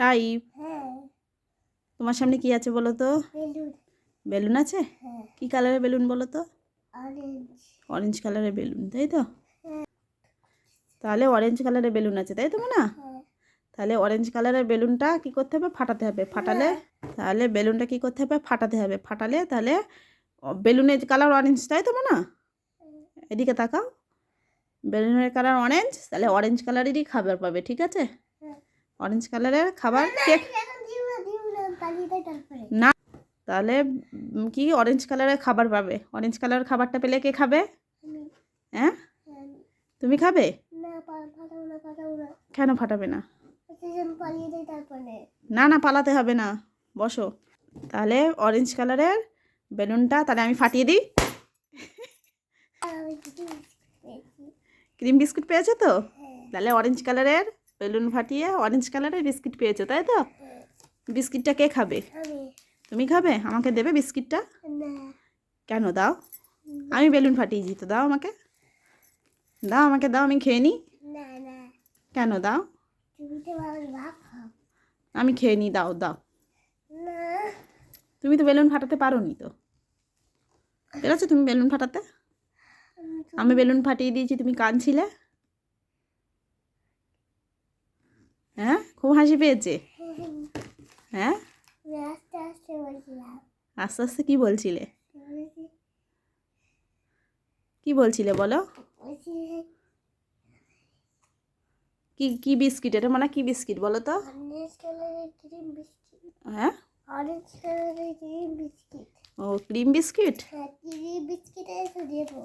সাইব হ্যাঁ। তোমার সামনে কি আছে বলো তো? বেলুন। আছে? হ্যাঁ। কি কালারের বেলুন বলো তো? অরেঞ্জ কালারের বেলুন তাই তো? হ্যাঁ। তাহলে অরেঞ্জ কালারের বেলুন আছে তাই তো না তাহলে অরেঞ্জ কালারের বেলুনটা কি করতে হবে? ফাটাতে হবে। ফাটালে তাহলে বেলুনটা কি করতে হবে? ফাটাতে হবে। ফাটালে তাহলে বেলুনের কালার অরেঞ্জ তাই তো না এদিকে তাকাও। বেলুনের কালার অরেঞ্জ তাহলে অরেঞ্জ কালারেরই খাবার পাবে ঠিক আছে। অরেঞ্জ কালারের খাবার কেক। না তাহলে কি অরেঞ্জ কালারের খাবার পাবে? অরেঞ্জ কালারের খাবারটা পেলে কে খাবে? হ্যাঁ? তুমি খাবে? কেন ফাটাবে না? তারপরে। না না পালাতে হবে না। বসো। তাহলে অরেঞ্জ কালারের বেলুনটা তাহলে আমি ফাটিয়ে দিই। ক্রিম বিস্কুট পেয়েছ তো? হ্যাঁ। তাহলে অরেঞ্জ কালারের বেলুন ফাটিয়ে অরেঞ্জ কালারের বিস্কিট পেয়েছ তাই তো। বিস্কিটটা কে খাবে? তুমি খাবে? আমাকে দেবে বিস্কিটটা? কেন দাও? আমি বেলুন ফাটিয়েছি তো দাও আমাকে। দাও আমাকে দাও আমি খেয়ে নিই। কেন দাও? আমি খেয়ে নিই দাও দাও। তুমি তো বেলুন ফাটাতে পারো নি তো। পেরেছ তুমি বেলুন ফাটাতে? আমি আমি বেলুন ফাটিয়ে দিয়েছি তুমি কাঁদছিলে? হ্যাঁ? খুব হাসি পেয়েছে? হ্যাঁ? আস্তে আস্তে কি বলছিলে? বলছি কি বলছিলে বলো? কি কি বিস্কিট? এটা মানে কি বিস্কিট বলো তো? অরেঞ্জ ক্রিম বিস্কিট হ্যাঁ? ও ক্রিম বিস্কিট হ্যাঁ বিস্কিটে দেবো।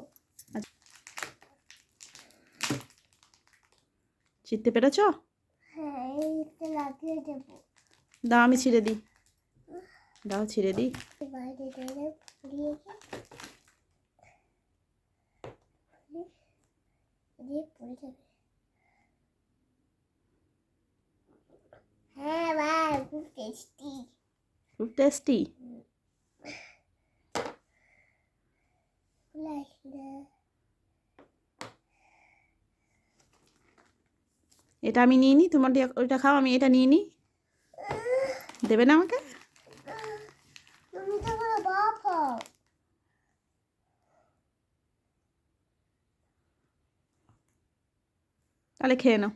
চিনতে পেরেছ হ্যাঁ এইটা লাগিয়ে দেবো দাও আমি ছিঁড়ে দিই। দাও ছিঁড়ে দিই। হ্যাঁ ভাই খুব টেস্টি খুব টেস্টি এটা আমি নিয়ে নিই তোমার ওইটা খাও, আমি এটা নিয়ে নিই দেবে না আমাকে? তাহলে খেয়ে নাও।